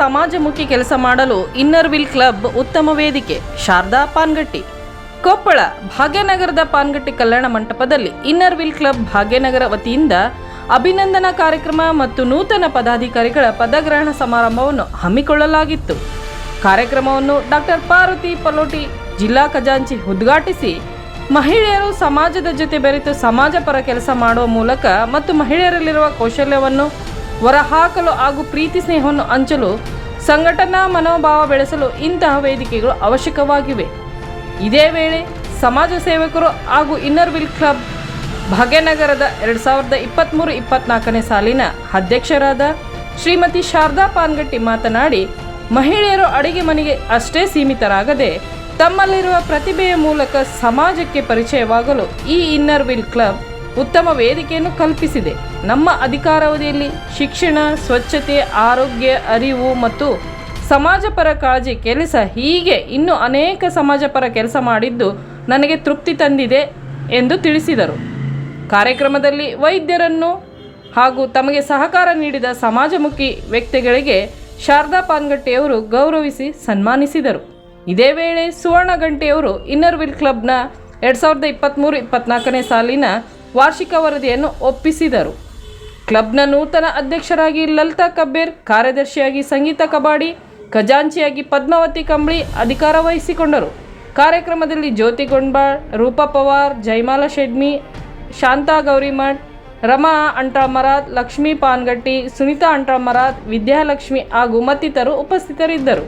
ಸಮಾಜಮುಖಿ ಕೆಲಸ ಮಾಡಲು ಇನ್ನರ್ ವಿಲ್ ಕ್ಲಬ್ ಉತ್ತಮ ವೇದಿಕೆ, ಶಾರದಾ ಪಾನ್ಗಟ್ಟಿ. ಕೊಪ್ಪಳ, ಭಾಗ್ಯನಗರದ ಪಾನ್ಗಟ್ಟಿ ಕಲ್ಯಾಣ ಮಂಟಪದಲ್ಲಿ ಇನ್ನರ್ ವಿಲ್ ಕ್ಲಬ್ ಭಾಗ್ಯನಗರ ವತಿಯಿಂದ ಅಭಿನಂದನಾ ಕಾರ್ಯಕ್ರಮ ಮತ್ತು ನೂತನ ಪದಾಧಿಕಾರಿಗಳ ಪದಗ್ರಹಣ ಸಮಾರಂಭವನ್ನು ಹಮ್ಮಿಕೊಳ್ಳಲಾಗಿತ್ತು. ಕಾರ್ಯಕ್ರಮವನ್ನು ಡಾಕ್ಟರ್ ಪಾರ್ವತಿ ಪಲೋಟಿ ಜಿಲ್ಲಾ ಖಜಾಂಚಿ ಉದ್ಘಾಟಿಸಿ, ಮಹಿಳೆಯರು ಸಮಾಜದ ಜೊತೆ ಬೆರೆತು ಸಮಾಜ ಪರ ಕೆಲಸ ಮಾಡುವ ಮೂಲಕ ಮತ್ತು ಮಹಿಳೆಯರಲ್ಲಿರುವ ಕೌಶಲ್ಯವನ್ನು ಹೊರಹಾಕಲು ಹಾಗೂ ಪ್ರೀತಿ ಸ್ನೇಹವನ್ನು ಹಂಚಲು, ಸಂಘಟನಾ ಮನೋಭಾವ ಬೆಳೆಸಲು ಇಂತಹ ವೇದಿಕೆಗಳು ಅವಶ್ಯಕವಾಗಿವೆ. ಇದೇ ವೇಳೆ ಸಮಾಜ ಸೇವಕರು ಹಾಗೂ ಇನ್ನರ್ ವಿಲ್ ಕ್ಲಬ್ ಭಾಗ್ಯನಗರದ ಎರಡು ಸಾವಿರದ ಇಪ್ಪತ್ತ್ಮೂರು ಇಪ್ಪತ್ನಾಲ್ಕನೇ ಸಾಲಿನ ಅಧ್ಯಕ್ಷರಾದ ಶ್ರೀಮತಿ ಶಾರದಾ ಪಾನ್ಗಟ್ಟಿ ಮಾತನಾಡಿ, ಮಹಿಳೆಯರು ಅಡಿಗೆ ಮನೆಗೆ ಅಷ್ಟೇ ಸೀಮಿತರಾಗದೆ ತಮ್ಮಲ್ಲಿರುವ ಪ್ರತಿಭೆಯ ಮೂಲಕ ಸಮಾಜಕ್ಕೆ ಪರಿಚಯವಾಗಲು ಈ ಇನ್ನರ್ ವಿಲ್ ಕ್ಲಬ್ ಉತ್ತಮ ವೇದಿಕೆಯನ್ನು ಕಲ್ಪಿಸಿದೆ. ನಮ್ಮ ಅಧಿಕಾರಾವಧಿಯಲ್ಲಿ ಶಿಕ್ಷಣ, ಸ್ವಚ್ಛತೆ, ಆರೋಗ್ಯ, ಅರಿವು ಮತ್ತು ಸಮಾಜಪರ ಕಾಳಜಿ ಕೆಲಸ ಹೀಗೆ ಇನ್ನೂ ಅನೇಕ ಸಮಾಜಪರ ಕೆಲಸ ಮಾಡಿದ್ದು ನನಗೆ ತೃಪ್ತಿ ತಂದಿದೆ ಎಂದು ತಿಳಿಸಿದರು. ಕಾರ್ಯಕ್ರಮದಲ್ಲಿ ವೈದ್ಯರನ್ನು ಹಾಗೂ ತಮಗೆ ಸಹಕಾರ ನೀಡಿದ ಸಮಾಜಮುಖಿ ವ್ಯಕ್ತಿಗಳಿಗೆ ಶಾರದಾ ಪಾನ್ಗಟ್ಟೆಯವರು ಗೌರವಿಸಿ ಸನ್ಮಾನಿಸಿದರು. ಇದೇ ವೇಳೆ ಸುವರ್ಣ ಗಂಟೆಯವರು ಇನ್ನರ್ ವಿಲ್ ಕ್ಲಬ್ನ ಎರಡು ಸಾವಿರದ ಇಪ್ಪತ್ತ್ಮೂರು ಇಪ್ಪತ್ನಾಲ್ಕನೇ ಸಾಲಿನ ವಾರ್ಷಿಕ ವರದಿಯನ್ನು ಒಪ್ಪಿಸಿದರು. ಕ್ಲಬ್ನ ನೂತನ ಅಧ್ಯಕ್ಷರಾಗಿ ಲಲಿತಾ ಕಬ್ಬೇರ್, ಕಾರ್ಯದರ್ಶಿಯಾಗಿ ಸಂಗೀತ ಕಬಾಡಿ, ಖಜಾಂಚಿಯಾಗಿ ಪದ್ಮಾವತಿ ಕಂಬಳಿ ಅಧಿಕಾರ ವಹಿಸಿಕೊಂಡರು. ಕಾರ್ಯಕ್ರಮದಲ್ಲಿ ಜ್ಯೋತಿ ಗೊಂಡ್ಬಾಳ್ ರೂಪಾ ಪವಾರ್ ಜೈಮಾಲ ಶೆಡ್ಮಿ, ಶಾಂತಾ ಗೌರಿಮಠ್ ರಮಾ ಅಂಟಾಮರಾತ್ ಲಕ್ಷ್ಮೀ ಪಾನ್ಗಟ್ಟಿ, ಸುನೀತಾ ಅಂಟಾಮರಾತ್ ವಿದ್ಯಾಲಕ್ಷ್ಮಿ ಹಾಗೂ ಮತ್ತಿತರರು ಉಪಸ್ಥಿತರಿದ್ದರು.